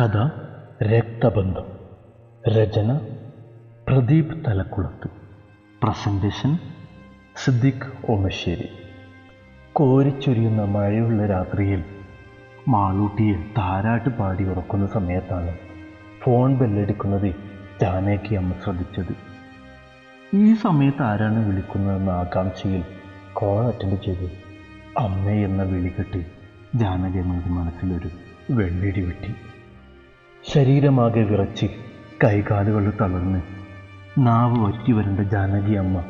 കഥ രക്തബന്ധം രചന പ്രദീപ് തലക്കുളത്ത്. പ്രസന്റേഷൻ സിദ്ദിഖ് ഓമശ്ശേരി. കോരിച്ചൊരിയുന്ന മഴയുള്ള രാത്രിയിൽ മാളൂട്ടിയെ താരാട്ട് പാടി ഉറക്കുന്ന സമയത്താണ് ഫോൺ ബെല്ലടിക്കുന്നത് ജാനകി അമ്മ ശ്രദ്ധിച്ചത്. ഈ സമയത്ത് ആരാണ് വിളിക്കുന്നതെന്ന ആകാംക്ഷയിൽ കോൾ അറ്റൻഡ് ചെയ്ത് അമ്മയെന്ന വിളി കെട്ടി ജാനകി അമ്മയുടെ മനസ്സിലൊരു വെള്ളിടി വെട്ടി. ശരീരമാകെ വിറച്ച് കൈകാലുകൾ തളർന്ന് നാവ് വറ്റി വരേണ്ട ജാനകി അമ്മ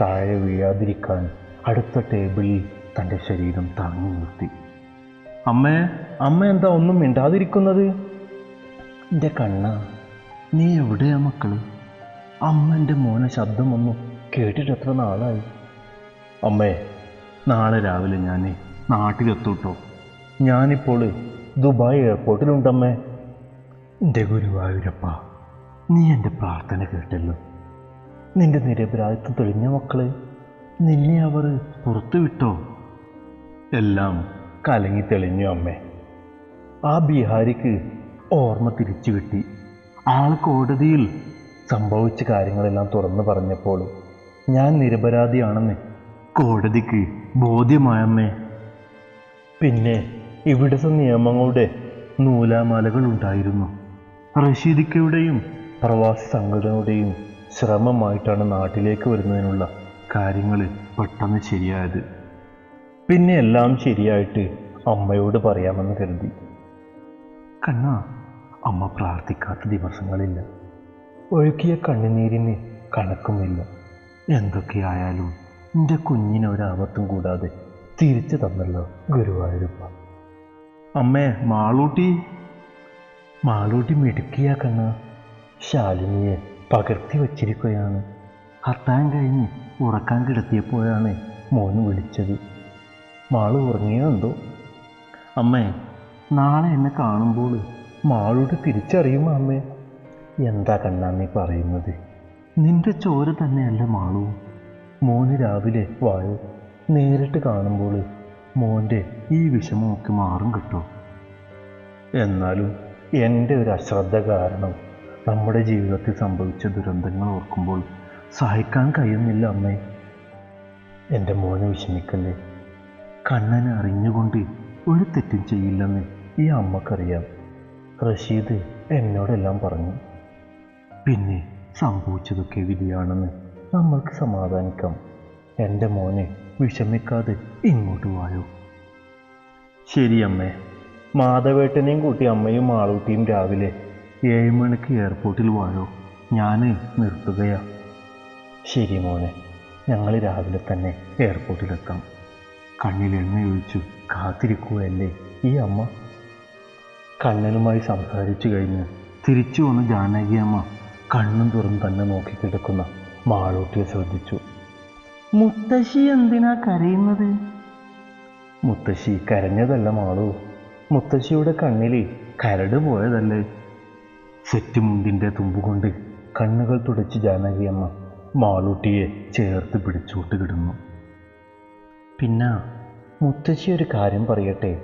താഴെ വീഴാതിരിക്കാൻ അടുത്ത ടേബിളിൽ തന്റെ ശരീരം താങ്ങി നിർത്തി. അമ്മേ അമ്മ എന്താ ഒന്നും മിണ്ടാതിരിക്കുന്നത്? എന്റെ കണ്ണ നീ എവിടെയാ മക്കൾ? അമ്മ എന്റെ മോനെ ശബ്ദമൊന്നും കേട്ടിട്ട് എത്ര നാളായി? അമ്മേ നാളെ രാവിലെ ഞാൻ നാട്ടിലെത്തൂട്ടോ ഞാനിപ്പോൾ ദുബായ് എയർപോർട്ടിലുണ്ടമ്മേ എന്റെ ഗുരുവായൂരപ്പ നീ എന്റെ പ്രാർത്ഥന കേട്ടല്ലോ. നിന്റെ നിരപരാധിത്വം തെളിഞ്ഞ മക്കളെ നിന്നെ അവർ പുറത്തുവിട്ടോ? എല്ലാം കലങ്ങി തെളിഞ്ഞു അമ്മേ. ആ ബീഹാരിക്ക് ഓർമ്മ തിരിച്ചു കിട്ടി ആൾ കോടതിയിൽ സംഭവിച്ച കാര്യങ്ങളെല്ലാം തുറന്നു പറഞ്ഞപ്പോൾ ഞാൻ നിരപരാധിയാണെന്ന് കോടതിക്ക് ബോധ്യമായമ്മേ. പിന്നെ ഇവിടുത്തെ നിയമങ്ങളുടെ നൂലാമാലകൾ ഉണ്ടായിരുന്നു റഷീദിക്കയുടെയും പ്രവാസി സംഘടനയുടെയും ശ്രമമായിട്ടാണ് നാട്ടിലേക്ക് വരുന്നതിനുള്ള കാര്യങ്ങൾ പെട്ടെന്ന് ശരിയായത്. പിന്നെ എല്ലാം ശരിയായിട്ട് അമ്മയോട് പറയാമെന്ന് കരുതി. കണ്ണ അമ്മ പ്രാർത്ഥിക്കാത്ത ദിവസങ്ങളില്ല. ഒഴുക്കിയ കണ്ണുനീരിന് കണക്കുമില്ല. എന്തൊക്കെയായാലും എന്റെ കുഞ്ഞിന് ഒരാപത്തും കൂടാതെ തിരിച്ചു തന്നല്ലോ ഗുരുവായൂരപ്പ. അമ്മേ മാളൂട്ടി മാളൂട്ടി മിടുക്കിയ കണ്ണ ശാലിനിയെ പകർത്തി വച്ചിരിക്കുകയാണ്. ഹർത്താൻ കഴിഞ്ഞ് ഉറക്കാൻ കിടത്തിയപ്പോഴാണ് മോന് വിളിച്ചത്. മാൾ ഉറങ്ങിയതുണ്ടോ അമ്മേ നാളെ എന്നെ കാണുമ്പോൾ മാളൂട്ടി തിരിച്ചറിയുമോ അമ്മേ? എന്താ കണ്ണാ നീ പറയുന്നത്? നിന്റെ ചോര തന്നെയല്ല മാളു. മോന് രാവിലെ വാഴ നേരിട്ട് കാണുമ്പോൾ മോന്റെ ഈ വിഷമമൊക്കെ മാറും കിട്ടും. എന്നാലും എന്റെ ഒരു അശ്രദ്ധ കാരണം നമ്മുടെ ജീവിതത്തിൽ സംഭവിച്ച ദുരന്തങ്ങൾ ഓർക്കുമ്പോൾ സഹായിക്കാൻ കഴിയുന്നില്ല അമ്മേ. എന്റെ മോനെ വിഷമിക്കല്ലേ? കണ്ണനെ അറിഞ്ഞുകൊണ്ട് ഒരു തെറ്റും ചെയ്യില്ലെന്ന് ഈ അമ്മക്കറിയാം. റഷീദ് എന്നോടെല്ലാം പറഞ്ഞു. പിന്നെ സംഭവിച്ചതൊക്കെ വിധിയാണെന്ന് നമ്മൾക്ക് സമാധാനിക്കാം. എന്റെ മോനെ വിഷമിക്കാതെ ഇങ്ങോട്ട് വായോ. ശരി അമ്മേ. മാധവേട്ടനെയും കൂട്ടി അമ്മയും ആളൂട്ടിയും രാവിലെ ഏഴ് മണിക്ക് എയർപോർട്ടിൽ വാഴോ ഞാൻ നിർത്തുകയാ. ശരി മോനെ ഞങ്ങൾ രാവിലെ തന്നെ എയർപോർട്ടിലെത്താം. കണ്ണിൽ എണ്ണയൊഴിച്ചു കാത്തിരിക്കുകയല്ലേ ഈ അമ്മ? കണ്ണനുമായി സംസാരിച്ചു കഴിഞ്ഞ് തിരിച്ചു വന്ന് ജാനകി അമ്മ കണ്ണും തുറന്ന് തന്നെ നോക്കിക്കിടക്കുന്ന മാളൂട്ടിയെ ശ്രദ്ധിച്ചു. മുത്തശ്ശി എന്തിനാ കരയുന്നത്? മുത്തശ്ശി കരഞ്ഞതല്ല മാളു. മുത്തശ്ശിയുടെ കണ്ണിൽ കരട് പോയതല്ലേ? സെറ്റ് മുണ്ടിന്റെ തുമ്പുകൊണ്ട് കണ്ണുകൾ തുടച്ച് ജാനകിയമ്മ മാളൂട്ടിയെ ചേർത്ത് പിടിച്ചോട്ട് കിടന്നു. പിന്നെ മുത്തശ്ശി ഒരു കാര്യം പറയട്ടെ?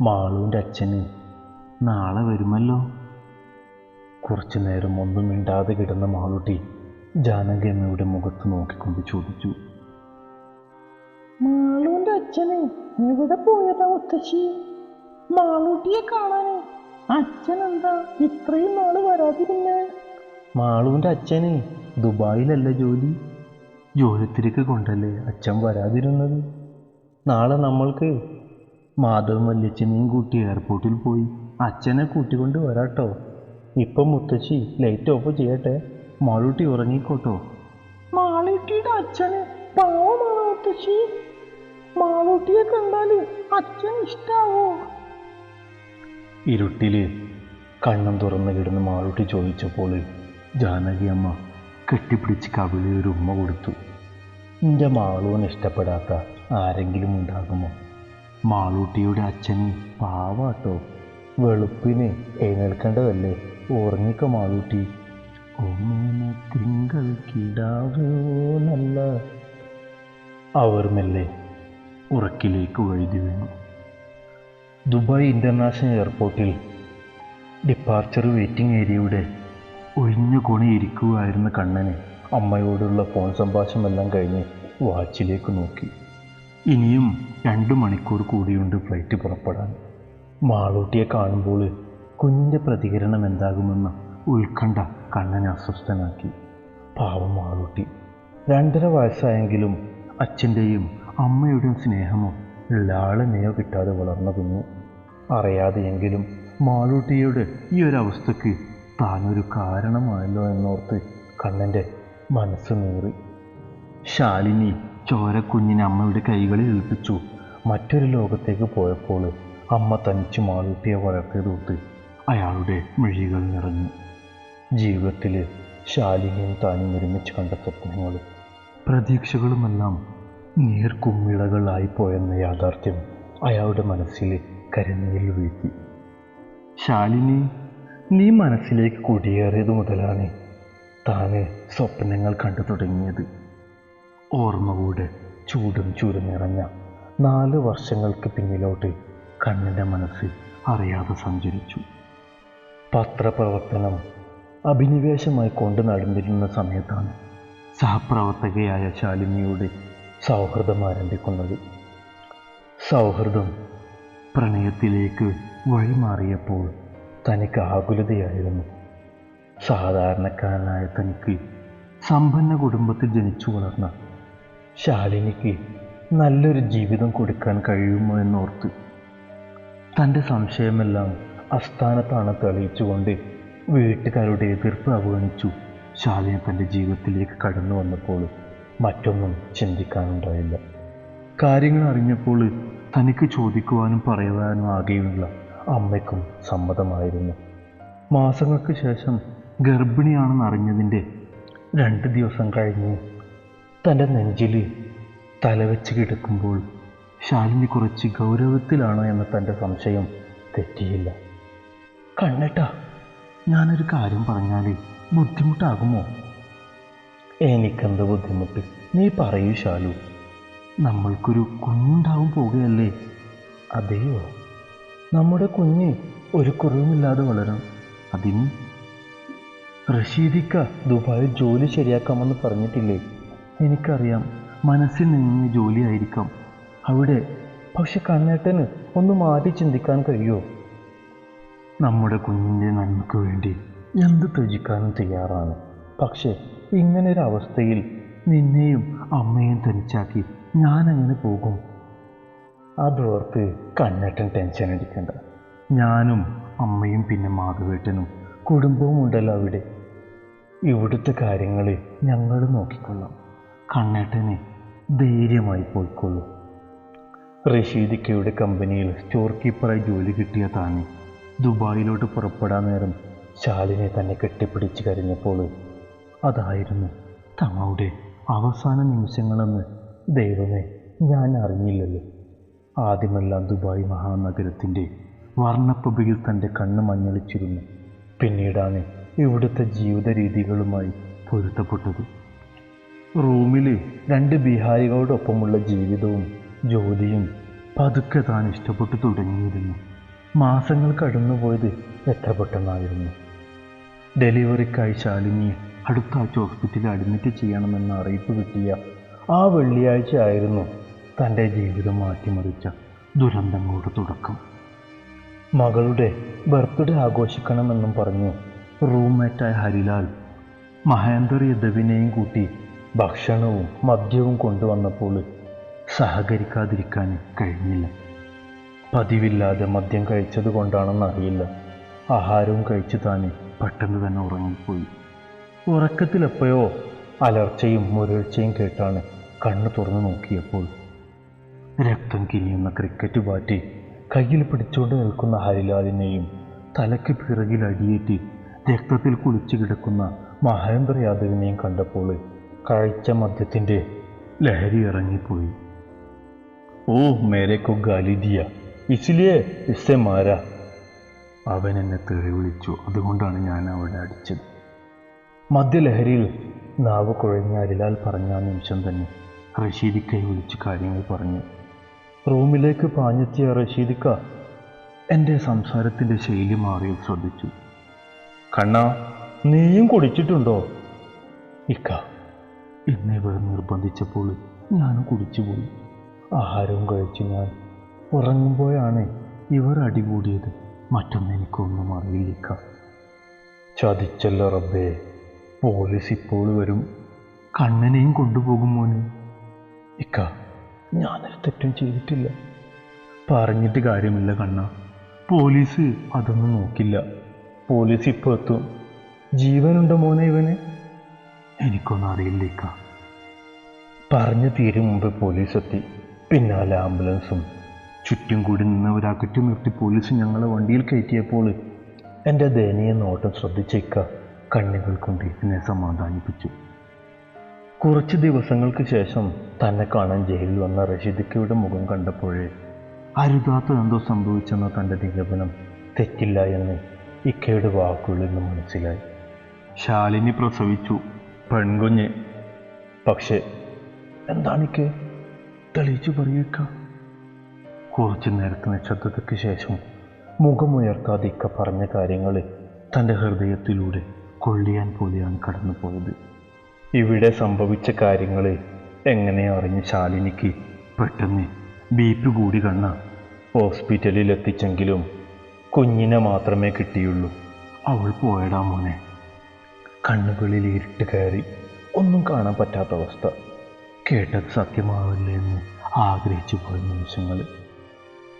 മാളുവിന്റെ അച്ഛന് നാളെ വരുമല്ലോ? കുറച്ചു നേരം ഒന്നും മിണ്ടാതെ കിടന്ന മാളൂട്ടി ജാനകിയമ്മയുടെ മുഖത്ത് നോക്കിക്കൊണ്ട് ചോദിച്ചു. മാളൂന്റെ അച്ഛന് എവിടെ പോയതാ മുത്തശ്ശി? മാളൂട്ടിയെ കാണാന് അച്ഛൻ എന്താ ഇത്രയും നാൾ വരാതിരുന്നേ? മാളുവിന്റെ അച്ഛന് ദുബായിലല്ല ജോലി. ജോലിത്തിരക്ക് കൊണ്ടല്ലേ അച്ഛൻ വരാതിരുന്നത്? നാളെ നമ്മൾക്ക് മാധവൻ വല്യച്ഛനെയും കൂട്ടി എയർപോർട്ടിൽ പോയി അച്ഛനെ കൂട്ടിക്കൊണ്ട് വരാട്ടോ. ഇപ്പം മുത്തശ്ശി ലൈറ്റ് ഓഫ് ചെയ്യട്ടെ. മാളൂട്ടി ഉറങ്ങിക്കോട്ടോ. മാളൂട്ടിയുടെ അച്ഛന് പാവമാണ് മുത്തശ്ശി? മാളൂട്ടിയെ കണ്ടാൽ അച്ഛൻ ഇഷ്ടാവോ? ഇരുട്ടിൽ കണ്ണും തുറന്ന് കിടന്ന് മാളൂട്ടി ചോദിച്ചപ്പോൾ ജാനകി അമ്മ കെട്ടിപ്പിടിച്ച് കവിളി ഒരു ഉമ്മ കൊടുത്തു. എന്റെ മാളൂന് ഇഷ്ടപ്പെടാത്ത ആരെങ്കിലും ഉണ്ടാകുമോ? മാളൂട്ടിയുടെ അച്ഛൻ പാവാട്ടോ വെളുപ്പിന് എഴുന്നേൽക്കേണ്ടതല്ലേ? ഉറങ്ങിക്ക മാളൂട്ടി. തിങ്കൾ കിടാവോ നല്ല അവർ മെല്ലെ ഉറക്കിലേക്ക് വഴുതി വീണു. ദുബായ് ഇന്റർനാഷണൽ എയർപോർട്ടിൽ ഡിപ്പാർച്ചർ വെയിറ്റിംഗ് ഏരിയയുടെ ഒഴിഞ്ഞ കോണി ഇരിക്കുകയായിരുന്ന കണ്ണന് അമ്മയോടുള്ള ഫോൺ സംഭാഷണമെല്ലാം കഴിഞ്ഞ് വാച്ചിലേക്ക് നോക്കി. ഇനിയും രണ്ട് മണിക്കൂർ കൂടിയുണ്ട് ഫ്ലൈറ്റ് പുറപ്പെടാൻ. മാളൂട്ടിയെ കാണുമ്പോൾ കുഞ്ഞിന്റെ പ്രതികരണം എന്താകുമെന്ന ഉത്കണ്ഠ കണ്ണനെ അസ്വസ്ഥനാക്കി. പാവം മാളൂട്ടി. രണ്ടര വയസ്സായെങ്കിലും അച്ഛന്റെയും അമ്മയുടെയും സ്നേഹമോ ലാളനെയോ കിട്ടാതെ വളർന്ന കുഞ്ഞു. അറിയാതെയെങ്കിലും മാളൂട്ടിയുടെ ഈ ഒരു അവസ്ഥക്ക് താനൊരു കാരണമായല്ലോ എന്നോർത്ത് കണ്ണന്റെ മനസ്സ് നീറി. ശാലിനി ചോരക്കുഞ്ഞിനെ അമ്മയുടെ കൈകളിൽ ഏൽപ്പിച്ചു. മറ്റൊരു ലോകത്തേക്ക് പോയപ്പോൾ അമ്മ തനിച്ച് മാളൂട്ടിയെ വളർത്തിയതൊത്ത് അയാളുടെ മിഴികൾ നിറഞ്ഞു. ജീവിതത്തിൽ ശാലിനിയും താനും ഒരുമിച്ച് കണ്ട സ്വപ്നങ്ങൾ പ്രതീക്ഷകളുമെല്ലാം നീർക്കുമ്മിളകളായിപ്പോയെന്ന യാഥാർത്ഥ്യം അയാളുടെ മനസ്സിൽ കരനീരിൽ വീഴ്ത്തി ശാലിനി നീ മനസ്സിലേക്ക് കുടിയേറിയത് മുതലാണ് താന് സ്വപ്നങ്ങൾ കണ്ടു തുടങ്ങിയത്. ഓർമ്മകളുടെ ചൂടും ചൂടും നിറഞ്ഞ നാല് വർഷങ്ങൾക്ക് പിന്നിലോട്ട് കണ്ണിന്റെ മനസ്സ് അറിയാതെ സഞ്ചരിച്ചു. പത്രപ്രവർത്തനം അഭിനിവേശമായി കൊണ്ടു നടന്നിരുന്ന സമയത്താണ് സഹപ്രവർത്തകയായ ശാലിനിയുടെ സൗഹൃദം ആരംഭിക്കുന്നത്. സൗഹൃദം പ്രണയത്തിലേക്ക് വഴിമാറിയപ്പോൾ തനിക്ക് ആകുലതയായിരുന്നു. സാധാരണക്കാരനായ തനിക്ക് സമ്പന്ന കുടുംബത്തിൽ ജനിച്ചു വളർന്ന ശാലിനിക്ക് നല്ലൊരു ജീവിതം കൊടുക്കാൻ കഴിയുമോ എന്നോർത്ത് തന്റെ സംശയമെല്ലാം അസ്ഥാനത്താണ് തെളിയിച്ചുകൊണ്ട് വീട്ടുകാരുടെ എതിർപ്പ് അവഗണിച്ചു. ശാലിനി തന്റെ ജീവിതത്തിലേക്ക് കടന്നു വന്നപ്പോൾ മറ്റൊന്നും ചിന്തിക്കാനുണ്ടായില്ല. കാര്യങ്ങൾ അറിഞ്ഞപ്പോൾ തനിക്ക് ചോദിക്കുവാനും പറയുവാനും ആകെയുള്ള അമ്മയ്ക്കും സമ്മതമായിരുന്നു. മാസങ്ങൾക്ക് ശേഷം ഗർഭിണിയാണെന്ന് അറിഞ്ഞതിന്റെ രണ്ട് ദിവസം കഴിഞ്ഞ് തന്റെ നെഞ്ചിൽ തലവെച്ച് കിടക്കുമ്പോൾ ശാലിനി കുറച്ച് ഗൗരവത്തിലാണ് എന്ന തന്റെ സംശയം തെറ്റിയില്ല. കണ്ണേട്ടാ ഞാനൊരു കാര്യം പറഞ്ഞാൽ ബുദ്ധിമുട്ടാകുമോ? എനിക്കെന്ത് ബുദ്ധിമുട്ട്? നീ പറയൂ ശാലു. നമ്മൾക്കൊരു കുഞ്ഞുണ്ടാവും പോവുകയല്ലേ? അതെയോ? നമ്മുടെ കുഞ്ഞ് ഒരു കുറവുമില്ലാതെ വളരും. അതിന് റഷീദിക്ക ദുബായിൽ ജോലി ശരിയാക്കാമെന്ന് പറഞ്ഞിട്ടില്ലേ? എനിക്കറിയാം മനസ്സിൽ നിന്ന് ജോലിയായിരിക്കാം. അവിടെ പക്ഷെ കണ്ണേട്ടന് ഒന്ന് മാറ്റി ചിന്തിക്കാൻ കഴിയുമോ നമ്മുടെ കുഞ്ഞിന്റെ നന്മയ്ക്ക് വേണ്ടി എന്ത് ത്യജിക്കാനും തയ്യാറാണ്. പക്ഷേ ഇങ്ങനൊരവസ്ഥയിൽ നിന്നെയും അമ്മയും തനിച്ചാക്കി ഞാൻ അങ്ങനെ പോകും. അതോർത്ത് കണ്ണേട്ടൻ ടെൻഷൻ അടിക്കണ്ട. ഞാനും അമ്മയും പിന്നെ മാധവേട്ടനും കുടുംബവും ഉണ്ടല്ലോ അവിടെ. ഇവിടുത്തെ കാര്യങ്ങൾ ഞങ്ങൾ നോക്കിക്കൊള്ളാം. കണ്ണേട്ടനെ ധൈര്യമായി പോയിക്കൊള്ളൂ. റഷീദിക്കയുടെ കമ്പനിയിൽ സ്റ്റോർ കീപ്പറായി ജോലി കിട്ടിയ താനെ ദുബായിലോട്ട് പുറപ്പെടാൻ നേരം ശാലിനെ തന്നെ കെട്ടിപ്പിടിച്ച് കരഞ്ഞപ്പോൾ അതായിരുന്നു തങ്ങളുടെ അവസാന നിമിഷങ്ങളെന്ന് ദൈവമേ ഞാൻ അറിഞ്ഞില്ലല്ലോ. ആദ്യമെല്ലാം ദുബായ് മഹാനഗരത്തിന്റെ വർണപ്രഭയിൽ തന്റെ കണ്ണ് മഞ്ഞളിച്ചിരുന്നു. പിന്നീടാണ് ഇവിടുത്തെ ജീവിത രീതികളുമായി പൊരുത്തപ്പെട്ടത്. റൂമിൽ രണ്ട് ബിഹാരികളോടൊപ്പമുള്ള ജീവിതവും ജോലിയും പതുക്കെ താൻ ഇഷ്ടപ്പെട്ടു തുടങ്ങിയിരുന്നു. മാസങ്ങൾ കടന്നുപോയത് എത്ര പെട്ടെന്നായിരുന്നു. ഡെലിവറിക്കായി ശാലിനിയെ അടുത്താഴ്ച ഹോസ്പിറ്റലിൽ അഡ്മിറ്റ് ചെയ്യണമെന്ന അറിയിപ്പ് കിട്ടിയ ആ വെള്ളിയാഴ്ച ആയിരുന്നു തന്റെ ജീവിതം മാറ്റിമറിച്ച ദുരന്തങ്ങളുടെ തുടക്കം. മകളുടെ ബർത്ത്ഡേ ആഘോഷിക്കണമെന്നും പറഞ്ഞു റൂംമേറ്റായ ഹരിലാൽ മഹേന്ദർ യദവിനെയും കൂട്ടി ഭക്ഷണവും മദ്യവും കൊണ്ടുവന്നപ്പോൾ സഹകരിക്കാതിരിക്കാൻ കഴിഞ്ഞില്ല. പതിവില്ലാതെ മദ്യം കഴിച്ചത് കൊണ്ടാണെന്ന് അറിയില്ല. ആഹാരവും കഴിച്ചു താൻ പെട്ടെന്ന് തന്നെ ഉറങ്ങിപ്പോയി. ഉറക്കത്തിലെപ്പോഴോ അലർച്ചയും മുരൾച്ചയും കേട്ടാണ് കണ്ണു തുറന്നു നോക്കിയപ്പോൾ രക്തം കിനിയുന്ന ക്രിക്കറ്റ് ബാറ്റ് കയ്യിൽ പിടിച്ചുകൊണ്ട് നിൽക്കുന്ന ഹരിലാലിനെയും തലയ്ക്ക് പിറകിൽ അടിയേറ്റ് രക്തത്തിൽ കുളിച്ചു കിടക്കുന്ന മഹേന്ദ്ര യാദവിനെയും കണ്ടപ്പോൾ കഴിച്ച മദ്യത്തിന്റെ ലഹരി ഇറങ്ങിപ്പോയി. ഓ മേരെക്കോ ഗാലിദിയ ഇസിലിയെ ഇസെ മാര. അവൻ എന്നെ തെറി വിളിച്ചു. അതുകൊണ്ടാണ് ഞാൻ അവിടെ അടിച്ചത്. മദ്യലഹരിയിൽ നാവ് കുഴഞ്ഞ അരിലാൽ പറഞ്ഞ നിമിഷം തന്നെ റഷീദിക്കൈ വിളിച്ച് കാര്യങ്ങൾ പറഞ്ഞു. റൂമിലേക്ക് പാഞ്ഞെത്തിയ റഷീദിക്ക എന്റെ സംസാരത്തിന്റെ ശൈലി മാറി ശ്രദ്ധിച്ചു. കണ്ണ നീയും കുടിച്ചിട്ടുണ്ടോ? ഇക്ക എന്നെ ഇവർ നിർബന്ധിച്ചപ്പോൾ ഞാനും കുടിച്ചുപോയി. ആഹാരവും കഴിച്ച് ഞാൻ ഉറങ്ങുമ്പോഴാണ് ഇവർ അടികൂടിയത്. മറ്റൊന്നും എനിക്കൊന്നും അറിയില്ലിക്ക ചതിച്ചല്ലോ റബ്ബേ പോലീസ് ഇപ്പോൾ വരും. കണ്ണനെയും കൊണ്ടുപോകും മോന്. ഇക്ക ഞാനൊരു തെറ്റും ചെയ്തിട്ടില്ല. പറഞ്ഞിട്ട് കാര്യമില്ല കണ്ണ. പോലീസ് അതൊന്നും നോക്കില്ല. പോലീസ് ഇപ്പോൾ എത്തും. ജീവനുണ്ടോ മോനെ ഇവന്? എനിക്കൊന്നും അറിയില്ല ഇക്ക. പറഞ്ഞു തീരും മുമ്പ് പോലീസ് എത്തി. പിന്നാലെ ആംബുലൻസും. ചുറ്റും കൂടി നിന്നവരാക്കറ്റി നിർത്തി പോലീസ് ഞങ്ങളെ വണ്ടിയിൽ കയറ്റിയപ്പോൾ എന്റെ ദയനീയ നോട്ടം ശ്രദ്ധിച്ചേക്ക കണ്ണുകൾ കൊണ്ട് എന്നെ സമാധാനിപ്പിച്ചു. കുറച്ച് ദിവസങ്ങൾക്ക് ശേഷം തന്നെ കാണാൻ ജയിലിൽ വന്ന റഷീദിക്കയുടെ മുഖം കണ്ടപ്പോഴേ അരുതാത്ത എന്തോ സംഭവിച്ചെന്ന തന്റെ നിഗമനം തെറ്റില്ല എന്ന് ഇക്കയുടെ വാക്കുകളിൽ നിന്ന് മനസ്സിലായി. ശാലിനി പ്രസവിച്ചു പെൺകുഞ്ഞ്. പക്ഷേ എന്താണിക്ക്? തെളിയിച്ചു പറയേക്ക. കുറച്ചു നേരത്തെ നിശബ്ദതയ്ക്ക് ശേഷം മുഖമുയർത്താതെ ഇക്ക പറഞ്ഞ കാര്യങ്ങൾ തന്റെ ഹൃദയത്തിലൂടെ കൊള്ളിയാൻ പോലെയാണ് കടന്നുപോയത്. ഇവിടെ സംഭവിച്ച കാര്യങ്ങൾ എങ്ങനെ അറിഞ്ഞ് ശാലിനിക്ക്? പെട്ടെന്ന് ബി പി കൂടി കണ്ണ. ഹോസ്പിറ്റലിൽ എത്തിച്ചെങ്കിലും കുഞ്ഞിനെ മാത്രമേ കിട്ടിയുള്ളൂ. അവൾ പോയടാ മോനെ. കണ്ണുകളിൽ ഇരുട്ട് കയറി ഒന്നും കാണാൻ പറ്റാത്ത അവസ്ഥ. കേട്ടത് സത്യമാവില്ലേ എന്ന് ആഗ്രഹിച്ചു പോയ നിമിഷങ്ങൾ.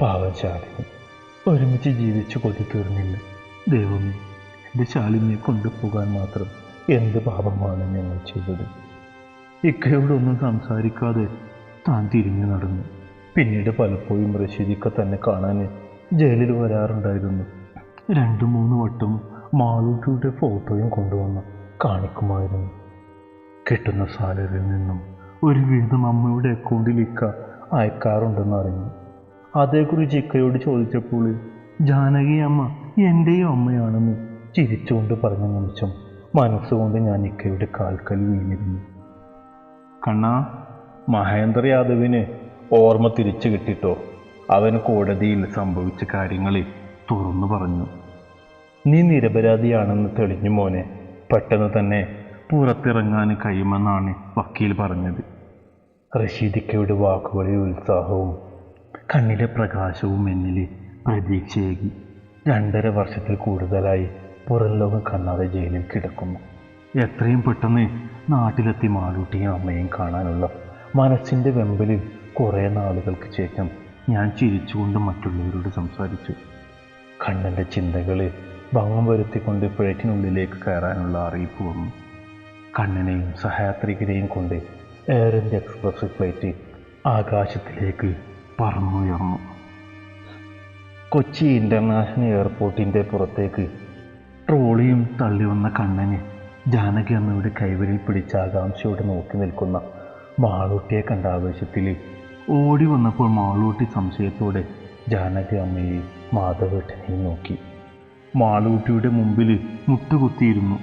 പാവം ശാലിനി. ഒരുമിച്ച് ജീവിച്ചു കൊതി തീർന്നില്ല ദൈവമേ എന്റെ ശാലിനിയെ കൊണ്ടുപോകാൻ മാത്രം എന്ത് പാപമാണ് ഞങ്ങൾ ചെയ്തത്? ഇക്കയോടൊന്നും സംസാരിക്കാതെ താൻ തിരിഞ്ഞു നടന്നു. പിന്നീട് പലപ്പോഴും റഷീദിക്ക തന്നെ കാണാൻ ജയിലിൽ വരാറുണ്ടായിരുന്നു. രണ്ടു മൂന്ന് വട്ടം മാളൂട്ടിയുടെ ഫോട്ടോയും കൊണ്ടുവന്ന് കാണിക്കുമായിരുന്നു. കിട്ടുന്ന സാലറിയിൽ നിന്നും ഒരു വീതം അമ്മയുടെ അക്കൗണ്ടിൽ ഇക്ക അയക്കാറുണ്ടെന്ന് അറിഞ്ഞു. അതേക്കുറിച്ച് ഇക്കയോട് ചോദിച്ചപ്പോൾ ജാനകി അമ്മ എന്റെയും അമ്മയാണെന്ന് ചിരിച്ചുകൊണ്ട് പറഞ്ഞ നിമിഷം മനസ്സുകൊണ്ട് ഞാൻ ഇക്കയുടെ കാൽക്കൽ വീണിരുന്നു. കണ്ണാ മഹേന്ദ്ര യാദവിന് ഓർമ്മ തിരിച്ചു കിട്ടിട്ടോ? അവൻ കോടതിയിൽ സംഭവിച്ച കാര്യങ്ങളെ തുറന്നു പറഞ്ഞു. നീ നിരപരാധിയാണെന്ന് തെളിഞ്ഞു മോനെ. പെട്ടെന്ന് തന്നെ പുറത്തിറങ്ങാൻ കഴിയുമെന്നാണ് വക്കീൽ പറഞ്ഞത്. റഷീദിക്കയുടെ വാക്കുകളിൽ ഉത്സാഹവും കണ്ണിലെ പ്രകാശവും എന്നിൽ പ്രതീക്ഷയേകി. രണ്ടര വർഷത്തിൽ കൂടുതലായി പുറം ലോകം കാണാതെ ജയിലിൽ കിടക്കുന്നു. എത്രയും പെട്ടെന്ന് നാട്ടിലെത്തി മാളൂട്ടിയും അമ്മയും കാണാനുള്ള മനസ്സിന്റെ വെമ്പലിൽ കുറേ നാളുകൾക്ക് ശേഷം ഞാൻ ചിരിച്ചുകൊണ്ട് മറ്റുള്ളവരോട് സംസാരിച്ചു. കണ്ണന്റെ ചിന്തകൾ ഭംഗം വരുത്തിക്കൊണ്ട് പ്ലേറ്റിനുള്ളിലേക്ക് കയറാനുള്ള അറിയിപ്പ് വന്നു. കണ്ണനെയും സഹയാത്രികരെയും കൊണ്ട് എയർ ഇന്ത്യ എക്സ്പ്രസ് ഫ്ലൈറ്റ് ആകാശത്തിലേക്ക് പറന്നുയർന്നു. കൊച്ചി ഇന്റർനാഷണൽ എയർപോർട്ടിന്റെ പുറത്തേക്ക് ട്രോളിയും തള്ളി വന്ന കണ്ണനെ ജാനകി അമ്മയുടെ കൈവരിൽ പിടിച്ച ആകാംക്ഷയോടെ നോക്കി നിൽക്കുന്ന മാളൂട്ടിയെ കണ്ട ആവേശത്തിൽ ഓടി വന്നപ്പോൾ മാളൂട്ടി സംശയത്തോടെ ജാനകി അമ്മയെ മാധവേട്ടനെയും നോക്കി. മാളൂട്ടിയുടെ മുമ്പിൽ മുട്ടുകുത്തിയിരുന്നു.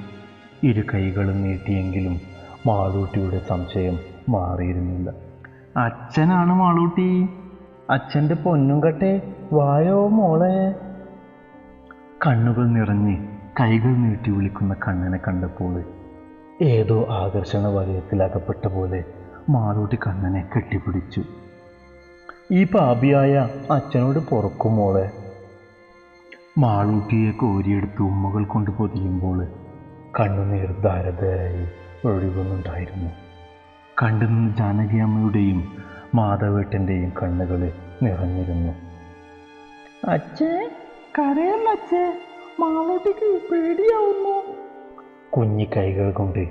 ഇരു കൈകളും നീട്ടിയെങ്കിലും മാളൂട്ടിയുടെ സംശയം മാറിയിരുന്നില്ല. അച്ഛനാണ് മാളൂട്ടി. അച്ഛന്റെ പൊന്നും കട്ടെ വായോ മോളെ. കണ്ണുകൾ നിറഞ്ഞ് കൈകൾ നീട്ടി വിളിക്കുന്ന കണ്ണനെ കണ്ടപ്പോൾ ഏതോ ആകർഷണ വലയത്തിൽ അകപ്പെട്ട പോലെ മാളൂട്ടി കണ്ണനെ കെട്ടിപ്പിടിച്ചു. ഈ പാപിയായ അച്ഛനോട് പൊറക്കും മോളെ. മാളൂട്ടിയെ കോരിയെടുത്ത് ഉമ്മകൾ കൊണ്ട് പൊതിയുമ്പോൾ കണ്ണുനീർ ധാരതയായി ഒഴുകുന്നുണ്ടായിരുന്നു. കണ്ടുനിന്ന് ജാനകിയമ്മയുടെയും മാധവേട്ടന്റെയും കണ്ണുകൾ നിറഞ്ഞിരുന്നു. അച്ഛേ കരയല്ല അച്ഛേ? മാളൂട്ടിക്ക് പേടിയാവുന്നു. കുഞ്ഞി കൈകൾ കൊണ്ട്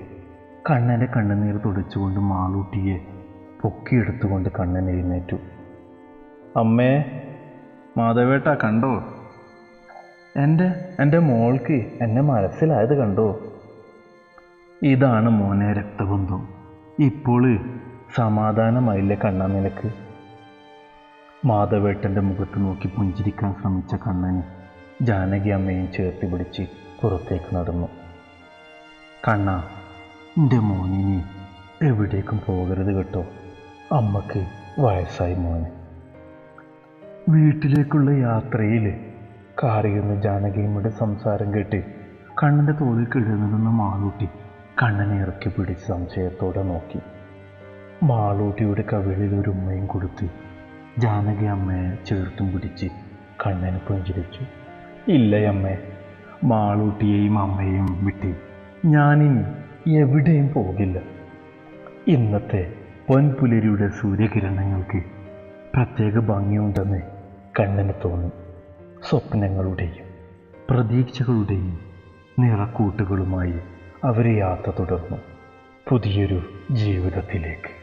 കണ്ണന്റെ കണ്ണുനീർ തുടച്ചുകൊണ്ട് മാളൂട്ടിയെ പൊക്കിയെടുത്തുകൊണ്ട് കണ്ണൻ എഴുന്നേറ്റു. അമ്മേ മാധവേട്ട കണ്ടോ? എന്റെ എന്റെ മോൾക്ക് എന്നെ മനസ്സിലായത് കണ്ടോ? ഇതാണ് മോനെ രക്തബന്ധം. ഇപ്പോൾ സമാധാനമായില്ലേ കണ്ണ നിനക്ക്? മാധവേട്ടന്റെ മുഖത്ത് നോക്കി പുഞ്ചിരിക്കാൻ ശ്രമിച്ച കണ്ണന് ജാനകി അമ്മയും ചേർത്തി പിടിച്ച് പുറത്തേക്ക് നടന്നു. കണ്ണ എന്റെ മോനിനി എവിടേക്കും പോകരുത് കേട്ടോ. അമ്മയ്ക്ക് വയസ്സായി മോന്. വീട്ടിലേക്കുള്ള യാത്രയിൽ കാറിയുന്ന ജാനകിയമ്മയുടെ സംസാരം കേട്ട് കണ്ണന്റെ തോളിൽ കിടന്നിരുന്ന മാളൂട്ടി കണ്ണനെ ഇറക്കി പിടിച്ച് സംശയത്തോടെ നോക്കി. മാളൂട്ടിയുടെ കവിളിൽ ഒരു ഉമ്മയും കൊടുത്ത് ജാനകി അമ്മയെ ചേർത്തും പിടിച്ച് കണ്ണനെ പുഞ്ചിരിച്ചു. ഇല്ലയമ്മേ മാളൂട്ടിയെയും അമ്മയെയും വിട്ടി ഞാനിനി എവിടെയും പോകില്ല. ഇന്നത്തെ പൊൻപുലരിയുടെ സൂര്യകിരണങ്ങൾക്ക് പ്രത്യേക ഭംഗിയുണ്ടെന്ന് കണ്ണിന് തോന്നി. സ്വപ്നങ്ങളുടെയും പ്രതീക്ഷകളുടെയും നിറക്കൂട്ടുകളുമായി അവർ യാത്ര തുടർന്നു. പുതിയൊരു ജീവിതത്തിലേക്ക്.